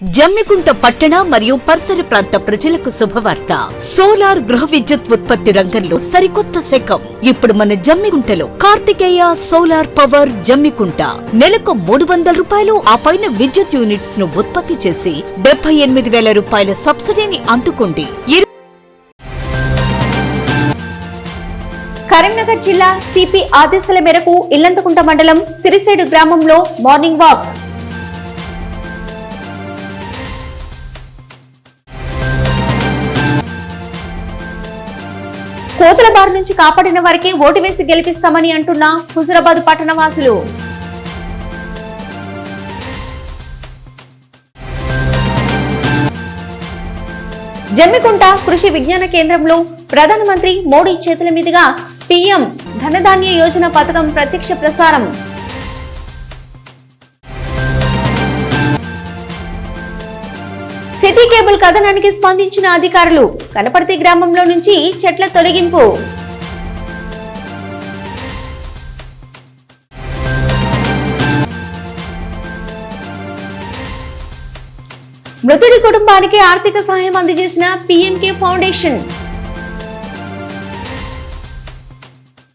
జమ్మికుంట పట్టణ మరియు పరిసర ప్రాంత ప్రజలకు శుభవార్త. సోలార్ గృహ విద్యుత్ ఉత్పత్తి రంగంలో సరికొత్త శకం. ఇప్పుడు మన జమ్మికుంటలో కార్తికేయ సోలార్ పవర్ జమ్మికుంట. నెలకు మూడు వందల రూపాయలు ఆ పైన విద్యుత్ యూనిట్స్ను ఉత్పత్తి చేసి డెబ్బై ఎనిమిది వేల రూపాయల సబ్సిడీని అందుకోండి. కరీంనగర్ జిల్లా సిపి ఆదేశాల మేరకు ఇల్లంతకుంట మండలం సిరిసేడు గ్రామంలో మార్నింగ్ వాక్. కోతుల బారి నుంచి కాపాడిన వారికి ఓటు వేసి గెలిపిస్తామని అంటున్న హుజరాబాద్ పట్టణవాసులు. జమ్మికుంట కృషి విజ్ఞాన కేంద్రంలో ప్రధానమంత్రి మోడీ చేతుల మీదుగా పీఎం ధనధాన్య యోజన పథకం ప్రత్యక్ష ప్రసారం. సిటీ కేబుల్ కథనానికి స్పందించిన అధికారులు కనపర్తి గ్రామంలో నుంచి చెట్ల తొలగింపు. మృతుడి కుటుంబానికి ఆర్థిక సహాయం అందజేసిన పిఎంకే ఫౌండేషన్.